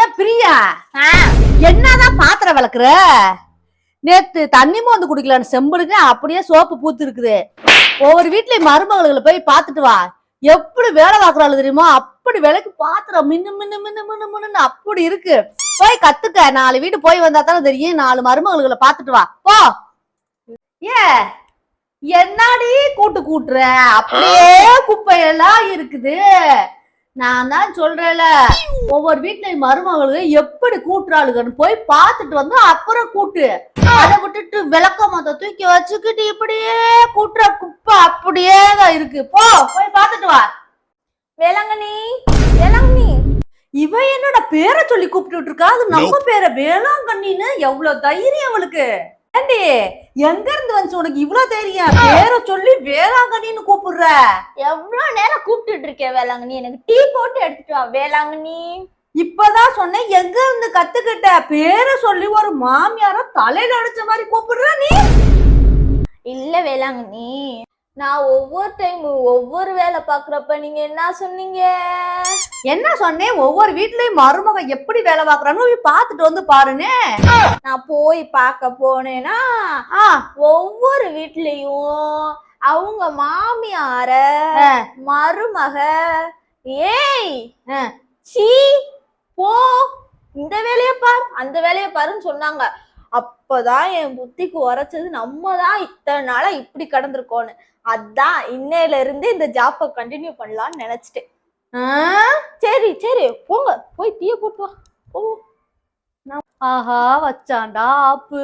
ஏன் பிரியா? என்னதான் பாத்திரம் விளக்குற? நேத்து தண்ணி மோந்து குடிக்கலான்னு செம்புடுங்க அப்படியே சோப்பு பூத்து இருக்குது ஒவ்வொரு வீட்லயும் மருமகளுகளை போய் பார்த்துட்டு வா. எப்படி வேலை பார்க்கறாள் தெரியுமா? அப்படி விலைக்கு பாத்திரம் மின்னு மின்னு மின்னு மின்னு மின்னு அப்படி இருக்கு. போய் கத்துக்க. நாலு வீடு போய் வந்தா தானே தெரியும். நாலு மருமகளுகளை பார்த்துட்டு வா. போ. ஏ என்னடி கூட்டு கூட்டுற? அப்படியே குப்பையெல்லாம் இருக்குது. நான் தான் சொல்றேன்ல. ஒவ்வொரு வீட்லயும் மருமகளுக்கு எப்படி கூட்டுறாளுகன்னு போய் பார்த்துட்டு வந்து அப்புறம் கூட்டு. அதை விட்டுட்டு விளக்க மொத்த தூக்கி வச்சுக்கிட்டு இப்படியே கூட்டுற குப்பை அப்படியே தான் இருக்கு. போ போய் பார்த்துட்டு வா. வேளாங்கண்ணி வேளாங்கண்ணி. இவ என்னோட பேரை சொல்லி கூப்பிட்டு இருக்கா? அது நம்ம பேரை வேளாங்கண்ணின்னு எவ்வளவு தைரியம் அவளுக்கு? ஏண்டி? எங்க இருந்து வந்துச்சு உனக்கு இவ்வளவு தைரியம்? பேரை சொல்லி வேளாங்கண்ணின்னு கூப்பிடுற. எவ்வளவு நேரம் கூப்பிட்டுட்டு இருக்கேன் வேளாங்கண்ணி? எனக்கு டீ போட்டு எடுத்துட்டு வா வேளாங்கண்ணி. இப்பதான் சொன்னேன் எங்க இருந்து கத்துக்கிட்ட? பேரை சொல்லி ஒரு மாமியார தலையில அடிச்ச மாதிரி கூப்பிடுற நீ. இல்ல வேளாங்கண்ணி. நான் ஒவ்வொரு டைம் ஒவ்வொரு வேலை பாக்குறப்ப நீங்க என்ன சொன்னீங்க? என்ன சொன்னேன்? ஒவ்வொரு வீட்லயும் மருமக எப்படி வேலை பாக்குறான்னு போய் பார்த்துட்டு வந்து பாருனே. நான் போய் பார்க்க போனேன்னா ஒவ்வொரு வீட்லயும் அவங்க மாமியார. மருமக ஏய். சீ போ இந்த வேலைய பார் அந்த வேலைய பாருன்னு சொன்னாங்க. அப்பதான் என் புத்திக்கு உரைச்சது நம்ம தான் இத்தனை நாளா இப்படி கடந்திருக்கோன்னு. அதான் இன்னையில இருந்து இந்த ஜாப்பை கண்டினியூ பண்ணலாம்னு நினைச்சிட்டேன். சரி சரி போங்க. போய் டீய போட்டு வா. போ. ஆஹா வச்சாண்டா ஆப்பு.